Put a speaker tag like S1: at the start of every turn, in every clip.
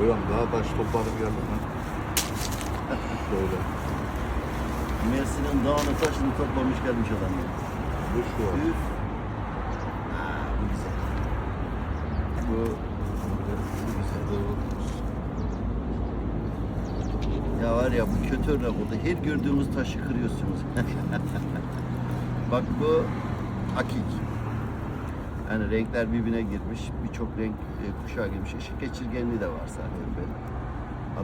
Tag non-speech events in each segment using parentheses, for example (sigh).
S1: Hocam daha taş topladım geldim ben. Şöyle.
S2: Mersin'in dağını taşını toplamış gelmiş adam ya.
S1: Bu şu.
S2: Üf. Ha, bu güzel. Bu, bu güzel. Ya var ya bu kötü örnek oldu. Her gördüğümüz taşı kırıyorsunuz. (laughs) Bak bu akik. Yani renkler birbirine girmiş. Birçok renk e, kuşağı girmiş. Işık geçirgenliği de var zaten böyle.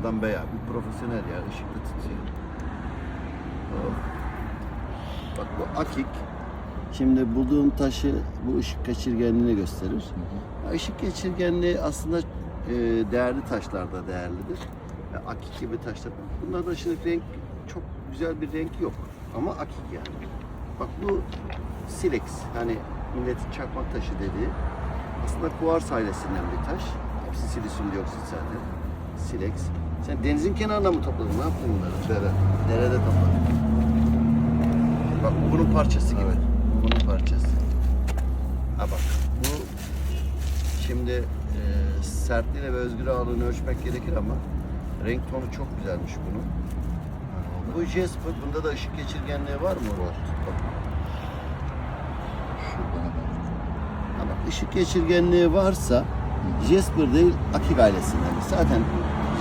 S2: Adam bayağı bir profesyonel ya. ışıklı tutuyor. Oh. Bak bu akik. Şimdi bulduğum taşı bu ışık geçirgenliğini gösterir. Ya Işık geçirgenliği aslında e, değerli taşlarda değerlidir. Ya akik gibi taşlar. Bunlarda ışık renk çok güzel bir renk yok. Ama akik yani. Bak bu silex. Hani milletin çakmak taşı dediği. Aslında kuvars ailesinden bir taş. Hepsi silisyum dioksit zaten. Silex. Sen denizin kenarında mı topladın? Ne yaptın bunları?
S1: Dere.
S2: Nerede topladın? Bak bu bunun parçası gibi.
S1: Evet.
S2: Bu bunun parçası. Ha bak bu şimdi e, sertliğini ve özgür ağırlığını ölçmek gerekir ama renk tonu çok güzelmiş bunun. Bu Jasper, bunda da ışık geçirgenliği var mı? Var. Bak, Bak ışık geçirgenliği varsa Jasper değil Akik ailesinden. Zaten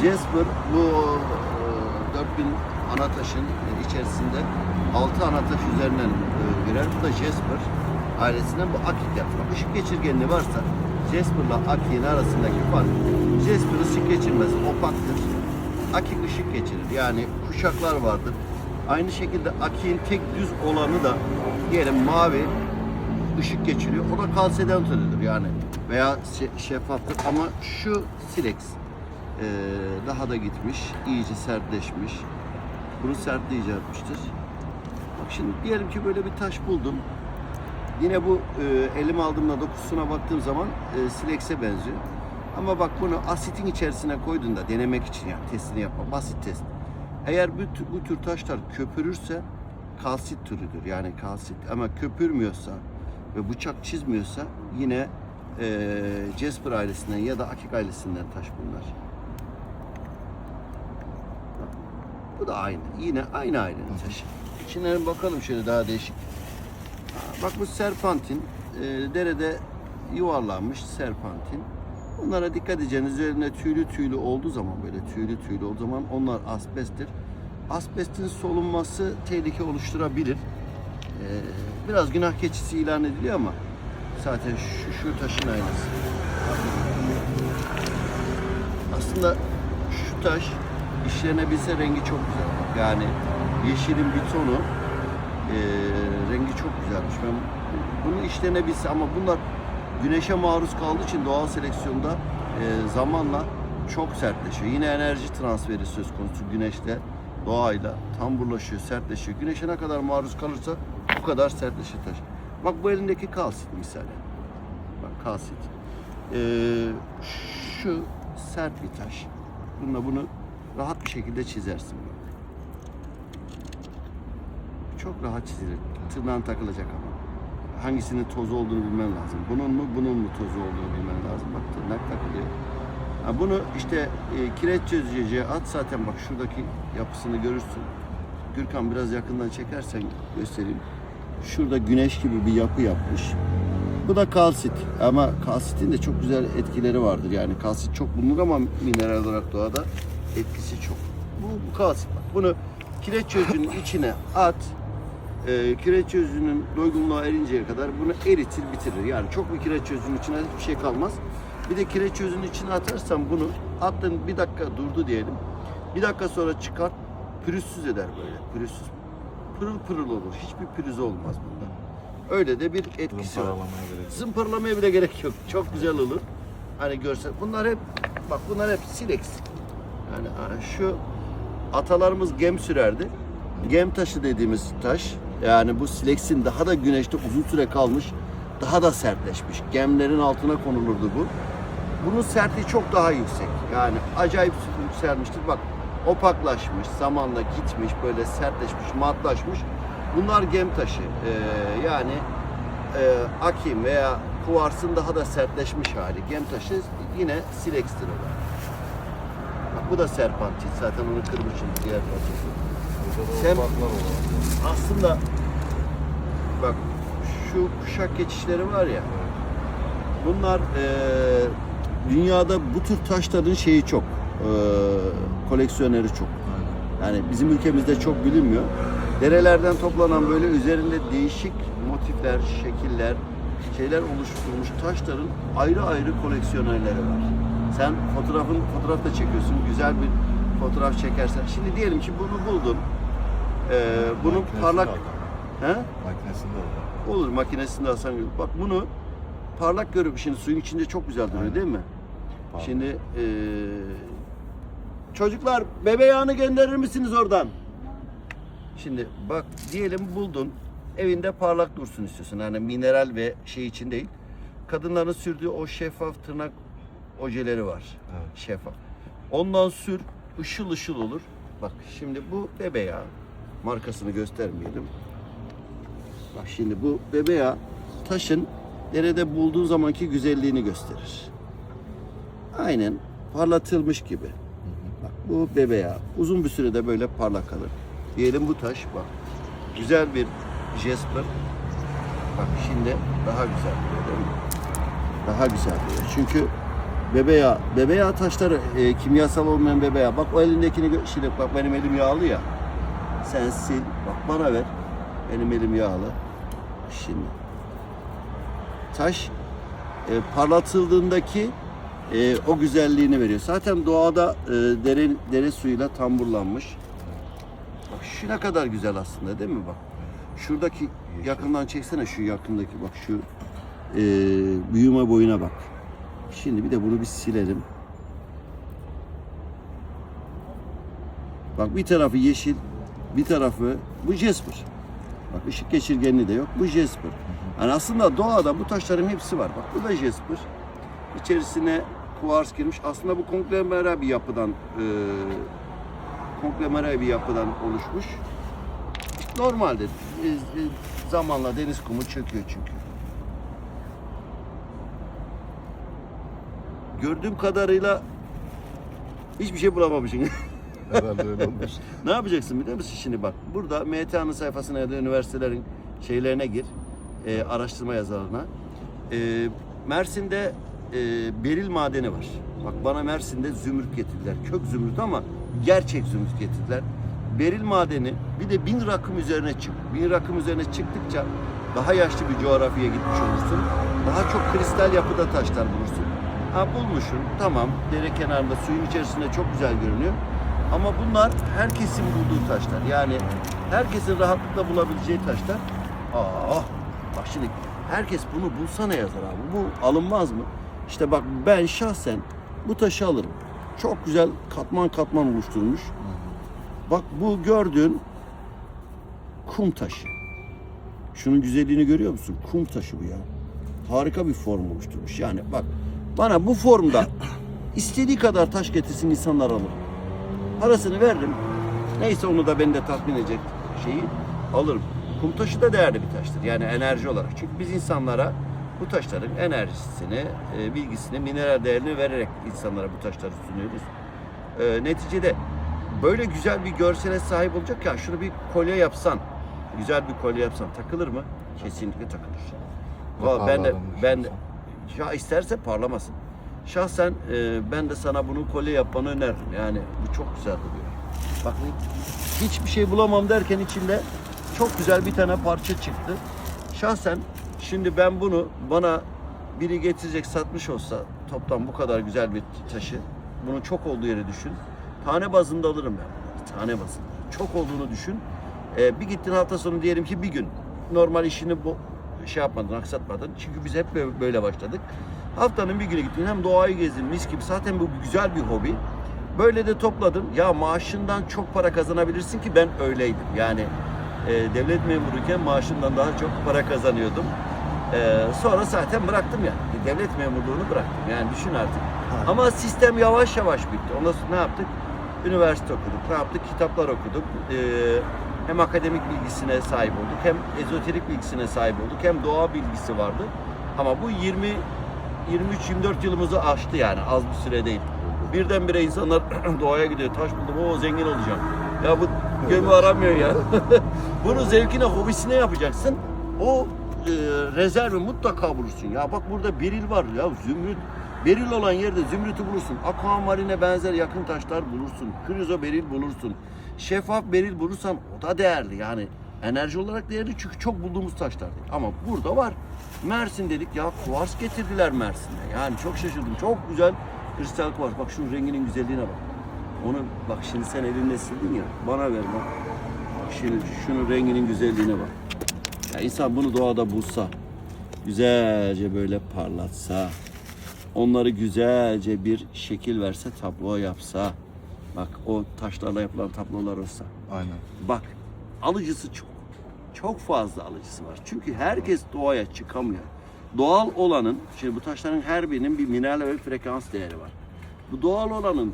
S2: Jasper bu e, 4000 ana taşın içerisinde 6 ana taş üzerinden e, girer. Bu da Jasper ailesinden bu Akik yapıyor. Bak, Işık geçirgenliği varsa Jasper'la Akik'in arasındaki fark Jasper ışık geçirmez, opaktır. Akik ışık geçirir. Yani kuşaklar vardır. Aynı şekilde Akik'in tek düz olanı da diyelim mavi ışık geçiriyor. O da kalsedentodur yani veya şe- şeffaftır ama şu silex ee, daha da gitmiş, iyice sertleşmiş. Bunu yapmıştır. Bak şimdi diyelim ki böyle bir taş buldum. Yine bu e, elime aldığımda dokusuna baktığım zaman e, silex'e benziyor. Ama bak bunu asitin içerisine koyduğunda denemek için yani testini yapma, basit test. Eğer bu, bu tür taşlar köpürürse kalsit türüdür yani kalsit ama köpürmüyorsa ve bıçak çizmiyorsa yine e, Jasper ailesinden ya da Akik ailesinden taş bunlar. Bu da aynı. Yine aynı ailenin taşı. Şimdi bakalım şöyle daha değişik. Bak bu serpantin. e, derede yuvarlanmış serpantin. Bunlara dikkat edeceğiniz üzerine tüylü tüylü olduğu zaman böyle tüylü tüylü olduğu zaman onlar asbesttir. Asbestin solunması tehlike oluşturabilir. Ee, biraz günah keçisi ilan ediliyor ama zaten şu, şu taşın aynısı. Aslında şu taş işlenebilse rengi çok güzel. Yani yeşilin bir tonu e, rengi çok güzelmiş. Ben bunu işlenebilse ama bunlar güneşe maruz kaldığı için doğal seleksiyonda e, zamanla çok sertleşiyor. Yine enerji transferi söz konusu güneşle, doğayla tamburlaşıyor, sertleşiyor. Güneşe ne kadar maruz kalırsa bu kadar sertleşir taş. Bak bu elindeki kalsit misali. Bak kalsit. Ee, şu sert bir taş. Bununla bunu rahat bir şekilde çizersin. Bak. Çok rahat çizilir. Tırnağın takılacak ama. Hangisinin toz olduğunu bilmen lazım. Bunun mu bunun mu tozu olduğunu bilmen lazım. Bak tırnak takılıyor. Ha bunu işte e, kireç çözücüye at zaten bak şuradaki yapısını görürsün. Gürkan biraz yakından çekersen göstereyim. Şurada güneş gibi bir yapı yapmış. Bu da kalsit ama kalsitin de çok güzel etkileri vardır. Yani kalsit çok bulunur ama mineral olarak doğada etkisi çok. Bu, bu kalsit bak. Bunu kireç çözücünün (laughs) içine at. E, kireç çözücünün doygunluğa erinceye kadar bunu eritir bitirir. Yani çok bir kireç çözücünün içine hiçbir şey kalmaz. Bir de kireç çözünün içine atarsan bunu attın bir dakika durdu diyelim. Bir dakika sonra çıkart pürüzsüz eder böyle pürüzsüz. Pırıl pırıl olur. Hiçbir pürüz olmaz bunda. Öyle de bir etkisi var.
S1: Zımparalamaya gerek yok.
S2: Zımparalamaya bile gerek yok. Çok güzel olur. Hani görsel. Bunlar hep bak bunlar hep silex. Yani şu atalarımız gem sürerdi. Gem taşı dediğimiz taş yani bu silexin daha da güneşte uzun süre kalmış daha da sertleşmiş. Gemlerin altına konulurdu bu. Bunun sertliği çok daha yüksek. Yani acayip yükselmiştir. Bak opaklaşmış, zamanla gitmiş, böyle sertleşmiş, matlaşmış. Bunlar gem taşı. Ee, yani e, akim veya kuvarsın daha da sertleşmiş hali. Gem taşı yine silextir o da. bu da serpantit. Zaten onu kırmışım diğer parçası.
S1: Olan.
S2: Aslında bak şu kuşak geçişleri var ya. Bunlar eee, dünyada bu tür taşların şeyi çok. eee, koleksiyoneri çok. Yani bizim ülkemizde çok bilinmiyor. Derelerden toplanan böyle üzerinde değişik motifler, şekiller, şeyler oluşturulmuş taşların ayrı ayrı koleksiyonerleri var. Sen fotoğrafın fotoğraf da çekiyorsun. Güzel bir fotoğraf çekersen. Şimdi diyelim ki bunu buldun. Ee, bunun
S1: Makinesinde
S2: parlak
S1: aldım.
S2: he?
S1: Makinesinde aldım.
S2: olur makinesinde alsan bak bunu parlak görüp şimdi suyun içinde çok güzel duruyor
S1: Aynen.
S2: değil mi?
S1: Pardon.
S2: Şimdi eee, çocuklar bebe yağını gönderir misiniz oradan? Şimdi bak diyelim buldun evinde parlak dursun istiyorsun. Yani mineral ve şey için değil. Kadınların sürdüğü o şeffaf tırnak ojeleri var.
S1: Evet.
S2: Şeffaf. Ondan sür ışıl ışıl olur. Bak şimdi bu bebe yağı. Markasını göstermeyelim. Bak şimdi bu bebe yağı taşın derede bulduğun zamanki güzelliğini gösterir. Aynen parlatılmış gibi. Bu bebe yağı uzun bir sürede böyle parlak kalır. Diyelim bu taş bak. Güzel bir jasper. Bak şimdi daha güzel duruyor değil mi? Daha güzel duruyor. Çünkü bebe yağı, bebe yağı taşları e, kimyasal olmayan bebe yağı. Bak o elindekini şimdi bak benim elim yağlı ya. Sen sil. Bak bana ver. Benim elim yağlı. Şimdi. Taş e, parlatıldığındaki e, o güzelliğini veriyor. Zaten doğada e, dere, dere suyuyla tamburlanmış. Bak şu ne kadar güzel aslında değil mi bak. Şuradaki yakından çeksene şu yakındaki bak şu e, büyüme boyuna bak. Şimdi bir de bunu bir silelim. Bak bir tarafı yeşil, bir tarafı bu jasper. Bak ışık geçirgenliği de yok. Bu jasper. Yani aslında doğada bu taşların hepsi var. Bak bu da jasper. İçerisine kuvars girmiş. Aslında bu konglomerat bir yapıdan e, konglomerat bir yapıdan oluşmuş. Normalde e, e, zamanla deniz kumu çöküyor çünkü. Gördüğüm kadarıyla hiçbir şey bulamamışsın. (laughs)
S1: Herhalde öyle olmuş.
S2: Ne yapacaksın biliyor musun şimdi bak. Burada MTA'nın sayfasına ya da üniversitelerin şeylerine gir. e, araştırma yazarına. E, Mersin'de e, beril madeni var. Bak bana Mersin'de zümrüt getirdiler. Kök zümrüt ama gerçek zümrüt getirdiler. Beril madeni bir de bin rakım üzerine çık. Bin rakım üzerine çıktıkça daha yaşlı bir coğrafyaya gitmiş olursun. Daha çok kristal yapıda taşlar bulursun. Ha bulmuşsun tamam dere kenarında suyun içerisinde çok güzel görünüyor. Ama bunlar herkesin bulduğu taşlar. Yani herkesin rahatlıkla bulabileceği taşlar. Aa, bak şimdi herkes bunu bulsa ne yazar abi? Bu alınmaz mı? İşte bak ben şahsen bu taşı alırım. Çok güzel katman katman oluşturmuş. Bak bu gördüğün kum taşı. Şunun güzelliğini görüyor musun? Kum taşı bu ya. Harika bir form oluşturmuş. Yani bak bana bu formda istediği kadar taş getirsin insanlar alır. Parasını veririm. Neyse onu da beni de tatmin edecek şeyi alırım. Kum taşı da değerli bir taştır. Yani enerji olarak. Çünkü biz insanlara bu taşların enerjisini, e, bilgisini, mineral değerini vererek insanlara bu taşları sunuyoruz. E, neticede böyle güzel bir görsele sahip olacak ya şunu bir kolye yapsan, güzel bir kolye yapsan takılır mı? Kesinlikle takılır. Vallahi ben de ben de ya isterse parlamasın. Şahsen e, ben de sana bunu kolye yapmanı öneririm. Yani bu çok güzel duruyor. Bak hiçbir şey bulamam derken içinde çok güzel bir tane parça çıktı. Şahsen şimdi ben bunu bana biri getirecek satmış olsa toptan bu kadar güzel bir taşı bunun çok olduğu yere düşün. Tane bazında alırım ben. Tane bazında. Çok olduğunu düşün. E, bir gittin hafta sonu diyelim ki bir gün normal işini bu şey yapmadın, aksatmadın. Çünkü biz hep bö- böyle başladık. Haftanın bir günü gittin hem doğayı gezdin mis gibi. Zaten bu güzel bir hobi. Böyle de topladın. Ya maaşından çok para kazanabilirsin ki ben öyleydim. Yani e, devlet memuruyken maaşımdan daha çok para kazanıyordum. E, sonra zaten bıraktım yani. Devlet memurluğunu bıraktım. Yani düşün artık. Ama sistem yavaş yavaş bitti. Ondan sonra ne yaptık? Üniversite okuduk. Ne yaptık? Kitaplar okuduk. E, hem akademik bilgisine sahip olduk, hem ezoterik bilgisine sahip olduk, hem doğa bilgisi vardı. Ama bu 20 23-24 yılımızı aştı yani az bir süre değil. Birdenbire insanlar (clears throat) doğaya gidiyor. Taş buldum o zengin olacağım. Ya bu gömü aramıyor ya. (laughs) Bunu zevkine, hobisine yapacaksın. O rezervi mutlaka bulursun. Ya bak burada beril var ya zümrüt. Beril olan yerde zümrütü bulursun. Aquamarine benzer yakın taşlar bulursun. Krizo beril bulursun. Şeffaf beril bulursan o da değerli. Yani enerji olarak değerli çünkü çok bulduğumuz taşlar. Ama burada var. Mersin dedik ya kuvars getirdiler Mersin'e. Yani çok şaşırdım. Çok güzel kristal kuvars. Bak şunun renginin güzelliğine bak. Onu bak şimdi sen elinle sildin ya. Bana ver. Bak şimdi şunun renginin güzelliğine bak. Ya insan bunu doğada bulsa, güzelce böyle parlatsa, onları güzelce bir şekil verse, tablo yapsa, bak o taşlarla yapılan tablolar olsa,
S1: Aynen.
S2: bak alıcısı çok, çok fazla alıcısı var. Çünkü herkes doğaya çıkamıyor. Doğal olanın, şimdi bu taşların her birinin bir mineral ve frekans değeri var. Bu doğal olanın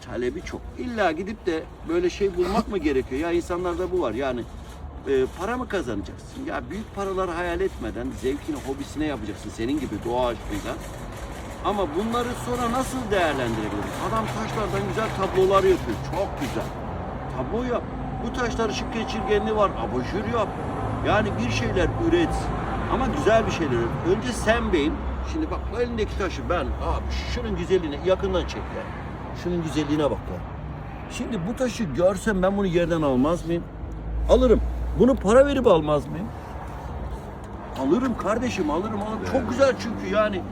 S2: talebi çok. İlla gidip de böyle şey bulmak mı gerekiyor? Ya insanlarda bu var. Yani e, para mı kazanacaksın? Ya büyük paralar hayal etmeden zevkini, hobisine yapacaksın senin gibi doğa aşkıyla. Ama bunları sonra nasıl değerlendirebiliriz? Adam taşlardan güzel tablolar yapıyor. Çok güzel. Tablo yap. Bu taşlar ışık geçirgenliği var. Abajur yap. Yani bir şeyler üret. Ama güzel bir şeyler üret. Önce sen beyin. Şimdi bak bu elindeki taşı ben abi şunun güzelliğine yakından çek ya. Şunun güzelliğine bak ya. Şimdi bu taşı görsem ben bunu yerden almaz mıyım? Alırım. Bunu para verip almaz mıyım? Alırım kardeşim alırım alırım. Çok güzel çünkü yani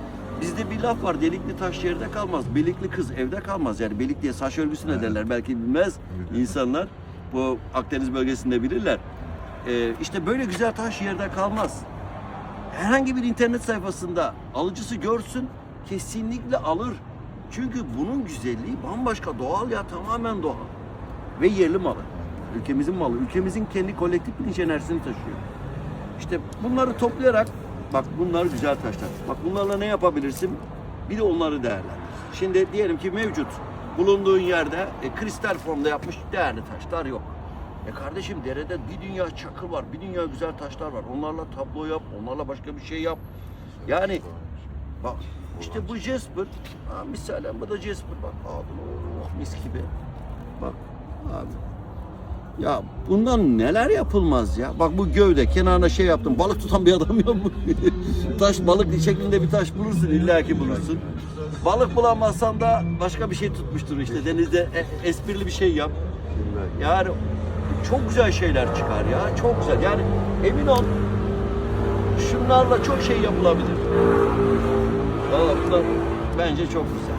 S2: bizde bir laf var delikli taş yerde kalmaz. Belikli kız evde kalmaz. Yani belik diye saç örgüsüne derler. Belki bilmez insanlar. Bu Akdeniz bölgesinde bilirler. Ee, işte böyle güzel taş yerde kalmaz. Herhangi bir internet sayfasında alıcısı görsün kesinlikle alır. Çünkü bunun güzelliği bambaşka doğal ya tamamen doğal. Ve yerli malı. Ülkemizin malı. Ülkemizin kendi kolektif bilinç enerjisini taşıyor. İşte bunları toplayarak bak bunlar güzel taşlar. Bak bunlarla ne yapabilirsin? Bir de onları değerlendir. Şimdi diyelim ki mevcut bulunduğun yerde e, kristal formda yapmış değerli taşlar yok. E kardeşim derede bir dünya çakıl var, bir dünya güzel taşlar var. Onlarla tablo yap, onlarla başka bir şey yap. Yani bak işte bu Jasper, ha, misalen bu da Jasper bak aldın oh mis gibi. Bak abi ya bundan neler yapılmaz ya. Bak bu gövde kenarına şey yaptım. Balık tutan bir adam yok mu? (laughs) taş balık şeklinde bir taş bulursun illaki bulursun. Balık bulamazsan da başka bir şey tutmuştur işte. Denizde e- esprili bir şey yap. Yani çok güzel şeyler çıkar ya. Çok güzel. Yani emin ol şunlarla çok şey yapılabilir. Valla bence çok güzel.